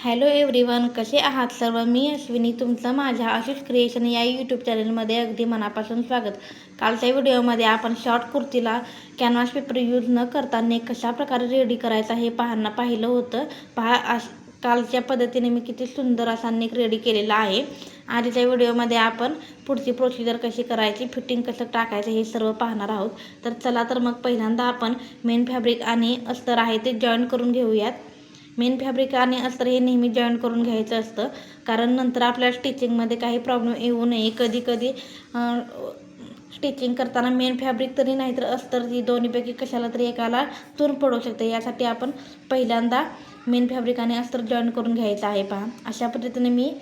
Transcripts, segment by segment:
Hello everyone कसे आहात सर्व? मी अश्विनी तुमचं माझ्या आशिष क्रिएशन या यूट्यूब चॅनलमध्ये अगदी मनापासून स्वागत. कालच्या व्हिडिओमध्ये आपण शॉर्ट कुर्तीला कॅनव्हास पेपर यूज न करताना कशा प्रकारे रेडी करायचा हे पाहणं पाहिलं होतं. पहा आश कालच्या पद्धतीने मी किती सुंदर असा नेक रेडी केलेला आहे. आधीच्या व्हिडिओमध्ये आपण पुढची प्रोसिजर कशी करायची फिटिंग कसं टाकायचं हे सर्व पाहणार आहोत. तर चला तर मग पहिल्यांदा आपण मेन फॅब्रिक आणि अस्तर आहे ते जॉईन करून घेऊयात. मेन फॅब्रिक आणि अस्तर हे नेहमी जॉईन करून घ्यायचं असतं. कारण नंतर आपल्या स्टिचिंगमध्ये काही प्रॉब्लेम येऊ नये. कधी कधी स्टिचिंग करताना मेन फॅब्रिक तरी नाही तर अस्तर ही दोन्हीपैकी कशाला तरी एकाला तूर पडू शकते. यासाठी आपण पहिल्यांदा मेन फॅब्रिक आणि अस्तर जॉईन करून घ्यायचं आहे पहा. अशा पद्धतीने मी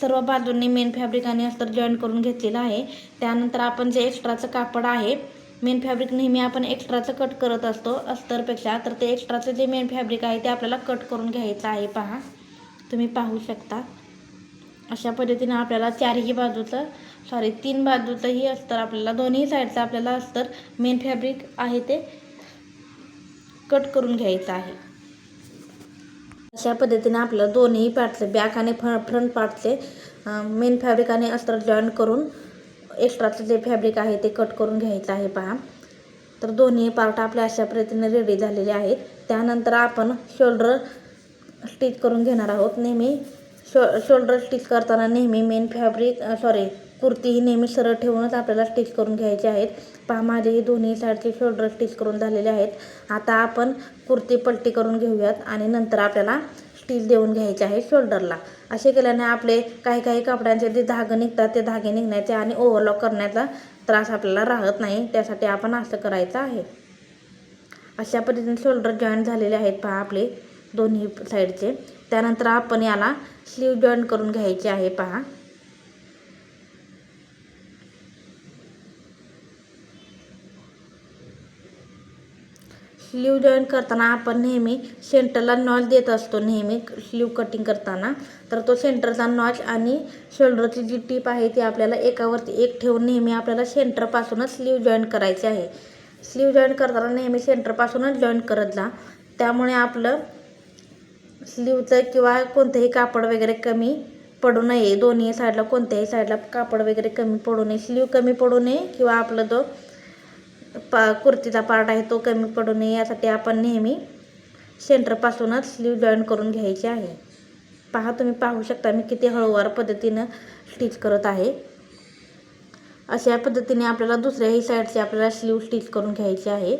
सर्व बाजूंनी मेन फॅब्रिक आणि अस्तर जॉईन करून घेतलेलं आहे. त्यानंतर आपण जे एक्स्ट्राचं कापड आहे मेन फॅब्रिक नेहमी आपण एक्स्ट्राचं कट करत असतो. अस्तरपेक्षा तर ते एक्स्ट्राचं जे मेन फॅब्रिक आहे ते आपल्याला कट करून घ्यायचं आहे. पहा. तुम्ही पाहू शकता. अशा पद्धतीनं आपल्याला चारही बाजूचं सॉरी तीन बाजूचंही अस्तर आपल्याला दोन्ही साईडचं आपल्याला अस्तर मेन फॅब्रिक आहे ते कट करून घ्यायचं आहे. अशा पद्धतीने आपलं दोन्ही पार्टचे बॅक आणि फ्रंट पार्टचे मेन फॅब्रिक आणि अस्तर जॉईन करून एक्स्ट्राचं जे फॅब्रिक आहे ते कट करून घ्यायचं आहे पहा. तर दोन्ही पार्ट आपल्या अशा पद्धतीने रेडी झालेले आहेत. त्यानंतर आपण शोल्डर स्टिच करून घेणार आहोत. नेहमी शो शोल्डर स्टिच करताना नेहमी मेन फॅब्रिक सॉरी कुर्ती ही नेहमी सरळ ठेवूनच आपल्याला स्टिच करून घ्यायचे आहेत. पहा माझे हे दोन्ही साईडचे शोल्डर स्टिच करून झालेले आहेत. आता आपण कुर्ती पलटी करून घेऊयात आणि नंतर आपल्याला स्टील देऊन घ्यायचे आहे शोल्डरला. असे केल्याने आपले काही काही कपड्यांचे जे धागे निघतात ते धागे निघण्याचे आणि ओव्हरलॉक करण्याचा त्रास आपल्याला राहत नाही. त्यासाठी आपण असं करायचं आहे. अशा पद्धतीने शोल्डर जॉईंट झालेले आहेत पहा आपले दोन्ही साईडचे त्यानंतर आपण याला स्लीव जॉईंट करून घ्यायचे आहे पहा. स्लीव जॉईन करताना आपण नेहमी सेंटरला नॉच देत असतो नेहमी स्लीव कटिंग करताना. तर तो सेंटरचा नॉच आणि शोल्डरची जी टीप आहे ती आपल्याला एकावरती एक ठेवून नेहमी आपल्याला सेंटरपासूनच स्लीव जॉईन करायचे आहे. स्लीव जॉईन करताना नेहमी सेंटरपासूनच जॉईन करत जा. त्यामुळे आपलं स्लीवचं किंवा कोणतंही कापड वगैरे कमी पडू नये. दोन्ही साईडला कोणत्याही साईडला कापड वगैरे कमी पडू नये. स्लीव कमी पडू नये किंवा आपलं जो पा कुर्तीचा पार्ट आहे तो कमी पडू नये यासाठी आपण नेहमी सेंटरपासूनच स्लीव जॉईन करून घ्यायची आहे. पहा तुम्ही पाहू शकता मी किती हळूवार पद्धतीनं स्टिच करत आहे. अशा पद्धतीने आपल्याला दुसऱ्याही साईडचे आपल्याला स्लीव स्टिच करून घ्यायचे आहे.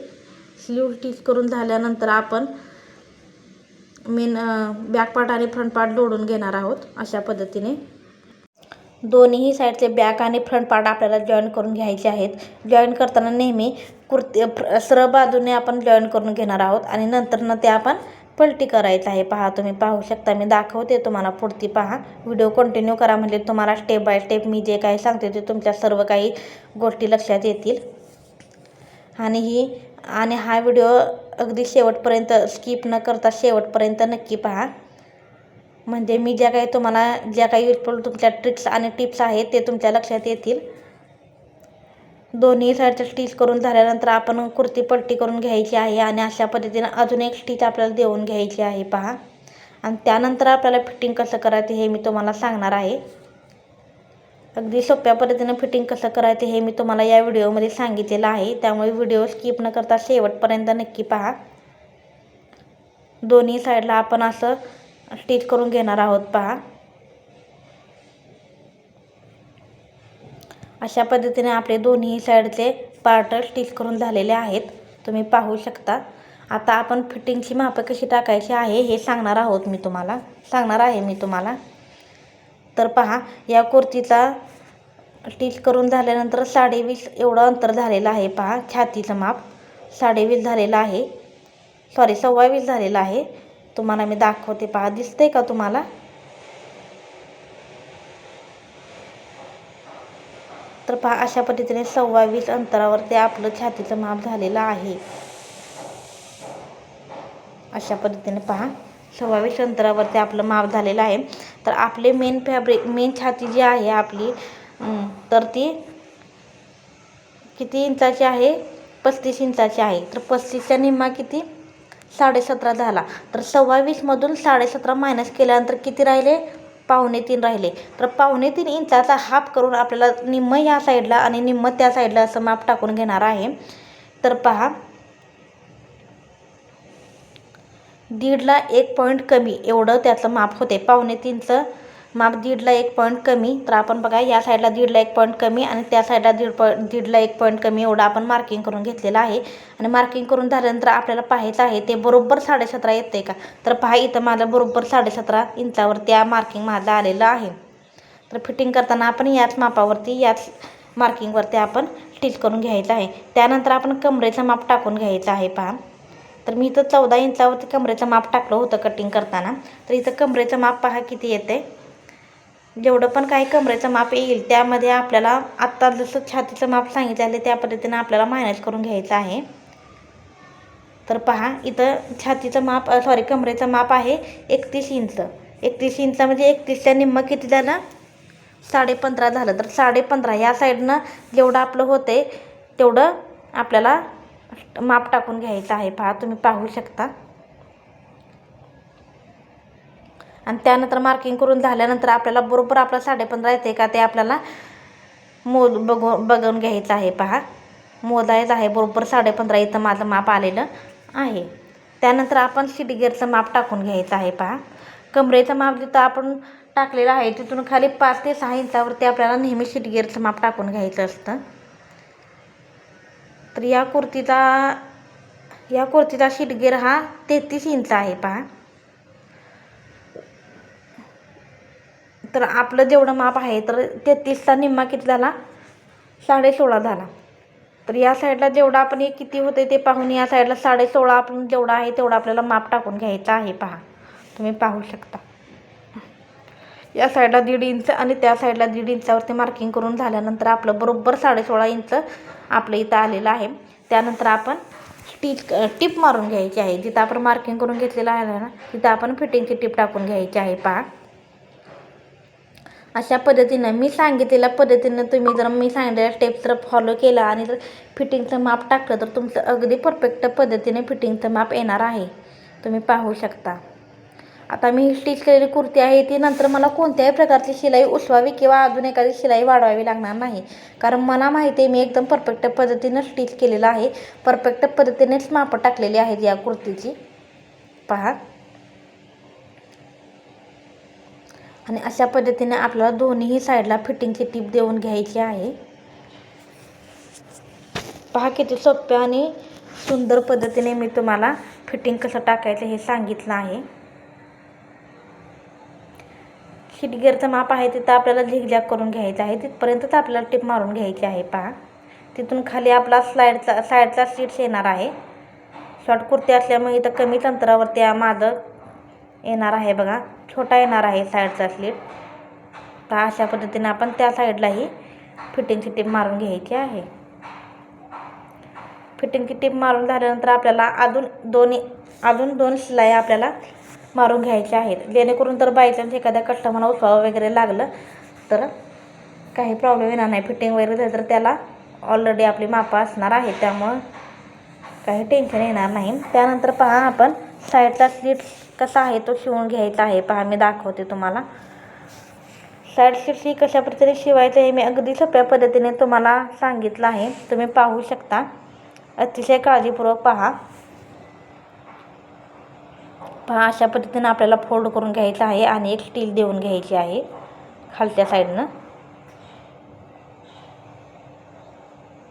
स्लीव स्टिच करून झाल्यानंतर आपण मेन बॅक पार्ट आणि फ्रंट पार्ट जोडून घेणार आहोत अशा पद्धतीने. दोन्ही साईडचे बॅक आणि फ्रंट पार्ट आपल्याला जॉईन करून घ्यायचे आहेत. जॉईन करताना नेहमी कुर्ती सरळ बाजूने आपण जॉईन करून घेणार आहोत आणि नंतर ते आपण पलटी करायचं आहे. पहा तुम्ही पाहू शकता मी दाखवते तुम्हाला पुढती पहा व्हिडिओ कंटिन्यू करा म्हणजे तुम्हाला स्टेप बाय स्टेप मी जे काही सांगते ते तुमच्या सर्व काही गोष्टी लक्षात येतील. आणि ही आणि हा व्हिडिओ अगदी शेवटपर्यंत स्किप न करता शेवटपर्यंत नक्की पहा. म्हणजे मी ज्या काही तुम्हाला ज्या काही युजफुल तुमच्या ट्रिक्स आणि टिप्स आहेत ते तुमच्या लक्षात येतील. दोन्ही साईडचे स्टिच करून झाल्यानंतर आपण कुर्ती पलटी करून घ्यायची आहे आणि अशा पद्धतीनं अजून एक स्टिच आपल्याला देऊन घ्यायची आहे पहा. आणि त्यानंतर आपल्याला फिटिंग कसं करायचं हे मी तुम्हाला सांगणार आहे. अगदी सोप्या पद्धतीनं फिटिंग कसं करायचं हे मी तुम्हाला या व्हिडिओमध्ये सांगितलेलं आहे. त्यामुळे व्हिडिओ स्किप न करता शेवटपर्यंत नक्की पहा. दोन्ही साईडला आपण असं स्टिच करून घेणार आहोत पहा. अशा पद्धतीने आपले दोन्ही साईडचे पार्ट स्टिच करून झालेले आहेत. तुम्ही पाहू शकता. आता आपण फिटिंगची मापं कशी टाकायची आहे हे सांगणार आहोत मी तुम्हाला. सांगणार आहे मी तुम्हाला. तर पहा या कुर्तीचा स्टिच करून झाल्यानंतर साडेवीस एवढं अंतर झालेलं आहे पहा छातीचं माप. साडेवीस झालेलं आहे. सॉरी सव्वावीस झालेलं आहे. तुम्हाला मी दाखवते पहा. दिसते का तुम्हाला? तर पहा अशा पद्धतीने सव्वावीस अंतरावरती आपलं छातीचं माप झालेलं आहे. अशा पद्धतीने पहा सव्वावीस अंतरावरती आपलं माप झालेलं आहे. तर आपले मेन फॅब्रिक मेन छाती जी आहे आपली तर ती किती इंचाची आहे? पस्तीस इंचाची आहे. तर पस्तीसच्या निम्मा किती? साडेसतरा झाला. तर सव्वा वीसमधून साडेसतरा मायनस केल्यानंतर किती राहिले? पावणे तीन राहिले. तर पावणे तीन इंचाचा हाफ करून आपल्याला निम्म या साईडला आणि निम्म त्या साईडला असं माप टाकून घेणार आहे. तर पहा. दीडला एक पॉईंट कमी एवढं त्याचं माप होते. पावणे तीनचं माप दीडला एक पॉईंट कमी. तर आपण बघा या साईडला दीडला एक पॉईंट कमी आणि त्या साईडला दीड पॉईंट दीडला एक पॉईंट कमी एवढं आपण मार्किंग करून घेतलेलं आहे. आणि मार्किंग करून झाल्यानंतर आपल्याला पाहायचं आहे ते बरोबर साडेसतरा येते का? तर पहा इथं माझं बरोबर साडेसतरा इंचावर त्या मार्किंग माझं आलेलं आहे. तर फिटिंग करताना आपण याच मापावरती याच मार्किंगवरती आपण स्टिच करून घ्यायचं आहे. त्यानंतर आपण कमरेचं माप टाकून घ्यायचं आहे पहा. तर मी इथं चौदा इंचावरती कमरेचं माप टाकलं होतं कटिंग करताना. तर इथं कमरेचं माप पहा किती येते जेवढं पण काही कमरेचं माप येईल त्यामध्ये आपल्याला आत्ता जसं छातीचं माप सांगितलं आहे त्या पद्धतीनं आपल्याला मायनस करून घ्यायचं आहे. तर पहा इथं छातीचं माप सॉरी कमरेचं माप आहे एकतीस इंच. एकतीस इंच म्हणजे एकतीसच्या निम्म किती झालं? साडेपंधरा झालं. तर साडेपंधरा या साईडनं जेवढं आपलं होते तेवढं आपल्याला माप टाकून घ्यायचं आहे. पहा तुम्ही पाहू शकता. आणि त्यानंतर मार्किंग करून झाल्यानंतर आपल्याला बरोबर आपला साडेपंधरा येते का ते आपल्याला मोज बघू बघून घ्यायचं आहे पहा. मोजायचं आहे बरोबर साडेपंधरा इथं माझं माप आलेलं आहे. त्यानंतर आपण शिटगेअरचं माप टाकून घ्यायचं आहे पहा. कमरेचं माप जिथं आपण टाकलेलं आहे तिथून खाली पाच ते सहा इंचावरती आपल्याला नेहमी शिटगेअरचं माप टाकून घ्यायचं असतं. तर या कुर्तीचा या कुर्तीचा शिटगेर हा तेहतीस इंच आहे पहा. तर आपलं जेवढं माप आहे तर तेहतीसचा निम्मा किती झाला? साडेसोळा झाला. तर या साईडला जेवढं आपण हे किती होते ते पाहून या साईडला साडेसोळा आपण जेवढं आहे तेवढं आपल्याला माप टाकून घ्यायचं आहे पहा. तुम्ही पाहू शकता. या साईडला दीड इंच आणि त्या साईडला दीड इंचावरती मार्किंग करून झाल्यानंतर आपलं बरोबर साडेसोळा इंच आपलं इथं आलेलं आहे. त्यानंतर आपण टीच टिप मारून घ्यायची आहे. जिथं आपण मार्किंग करून घेतलेलं आहे ना तिथं आपण फिटिंगची टिप टाकून घ्यायची आहे पहा. अशा पद्धतीनं मी सांगितलेल्या पद्धतीनं तुम्ही जर मी सांगितलेल्या स्टेप्स जर फॉलो केला आणि जर फिटिंगचं माप टाकलं तर तुमचं अगदी परफेक्ट पद्धतीने फिटिंगचं माप येणार आहे. तुम्ही पाहू शकता. आता मी स्टिच केलेली कुर्ती आहे ती नंतर मला कोणत्याही प्रकारची शिलाई उसवावी किंवा अजून एखादी शिलाई वाढवावी लागणार नाही. कारण मला माहिती आहे मी एकदम परफेक्ट पद्धतीनं स्टिच केलेलं आहे. परफेक्ट पद्धतीनेच मापं टाकलेली आहेत या कुर्तीची. पहा. आणि अशा पद्धतीने आपल्याला दोन्हीही साईडला फिटिंगची टीप देऊन घ्यायची आहे. पहा किती सोप्या आणि सुंदर पद्धतीने मी तुम्हाला फिटिंग कसं टाकायचं हे सांगितलं आहे. शिटगेअरचं माप आहे तिथं आपल्याला झिगझॅग करून घ्यायचं आहे. तिथपर्यंतच आपल्याला टिप मारून घ्यायची आहे पहा. तिथून खाली आपला स्लाईडचा साईडचा सीट्स येणार आहे. शॉर्ट कुर्ती असल्यामुळे इथं कमीच अंतरावरती माझं येणार आहे बघा. छोटा येणार आहे साईडचा स्लीट तर अशा पद्धतीने आपण त्या साईडलाही फिटिंगची टीप मारून घ्यायची आहे. फिटिंगची टीप मारून झाल्यानंतर आपल्याला अजून दोन्ही अजून दोन शिलाई आपल्याला मारून घ्यायच्या आहेत. जेणेकरून तर बायचान्स एखाद्या कस्टमरला उचवावं वगैरे लागलं तर काही प्रॉब्लेम येणार नाही. फिटिंग वगैरे झालं तर त्याला ऑलरेडी आपली मापं असणार आहे त्यामुळं काही टेन्शन येणार नाही. त्यानंतर पहा आपण साईडचा स्लीट कसा आहे तो शिवून घ्यायचा आहे. पहा मी दाखवते तुम्हाला. साईड स्लीट्स ही कशा पद्धतीने शिवायचं हे मी अगदी सोप्या पद्धतीने तुम्हाला सांगितलं आहे. तुम्ही पाहू शकता. अतिशय काळजीपूर्वक पहा. पहा अशा पद्धतीनं आपल्याला फोल्ड करून घ्यायचं आहे आणि एक स्टील देऊन घ्यायची आहे खालच्या साईडनं.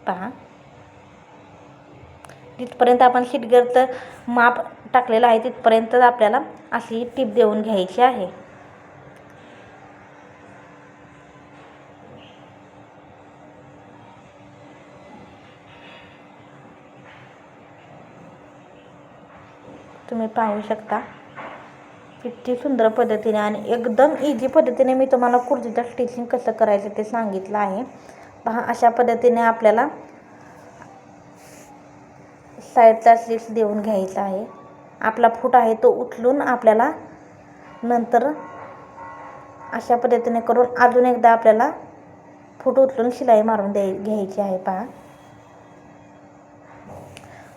पहा. तिथपर्यंत आपण शिटगरचं माप टाकलेलं आहे तिथपर्यंतच आपल्याला अशी टीप देऊन घ्यायची आहे. तुम्ही पाहू शकता किती सुंदर पद्धतीने आणि एकदम इझी पद्धतीने मी तुम्हाला कुर्तीचं स्टिचिंग कसं करायचं ते सांगितलं आहे. पहा अशा पद्धतीने आपल्याला साईडचा स्लिट्स देऊन घ्यायचा आहे. आपला फूट आहे तो उचलून आपल्याला नंतर अशा पद्धतीने करून अजून एकदा आपल्याला फूट उचलून शिलाई मारून द्याय घ्यायची आहे पहा.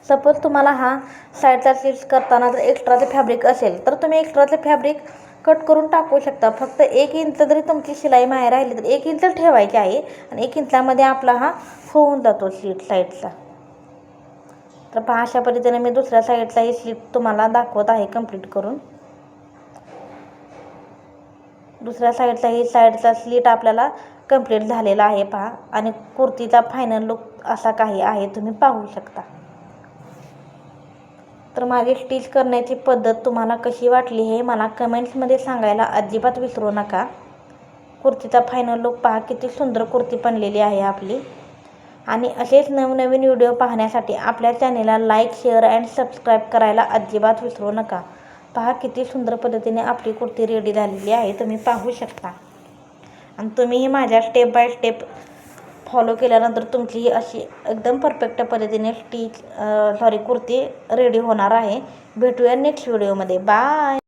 सपोज तुम्हाला हा साईडचा स्लिट्स करताना जर एक्स्ट्राचं फॅब्रिक असेल तर तुम्ही एक्स्ट्राचं फॅब्रिक कट करून टाकू शकता. फक्त एक इंच जरी तुमची शिलाई माहेर राहिली तर एक इंच ठेवायची आहे. आणि एक इंचामध्ये आपला हा होऊन जातो स्लीट साईडचा तर पहा अशा पद्धतीने मी दुसऱ्या साईडचाही स्लीट तुम्हाला दाखवत आहे कंप्लीट करून. दुसऱ्या साईडलाही साईडचा स्लीट आपल्याला कंप्लीट झालेला आहे पहा. आणि कुर्तीचा फायनल लुक असा काही आहे तुम्ही पाहू शकता. तर माझी स्टिच करण्याची पद्धत तुम्हाला कशी वाटली हे मला कमेंट्समध्ये सांगायला अजिबात विसरू नका. कुर्तीचा फायनल लुक पहा किती सुंदर कुर्ती बनलेली आहे आपली. आणि असेच नवनवीन व्हिडिओ पाहण्यासाठी आपल्या चॅनेलला लाईक शेअर अँड सबस्क्राईब करायला अजिबात विसरू नका. पहा किती सुंदर पद्धतीने आपली कुर्ती रेडी झालेली आहे. तुम्ही पाहू शकता. आणि तुम्हीही माझ्या स्टेप बाय स्टेप फॉलो केल्यानंतर तुमची ही अशी एकदम परफेक्ट पद्धतीने स्टीच सॉरी कुर्ती रेडी होणार आहे. भेटूया नेक्स्ट व्हिडिओमध्ये बाय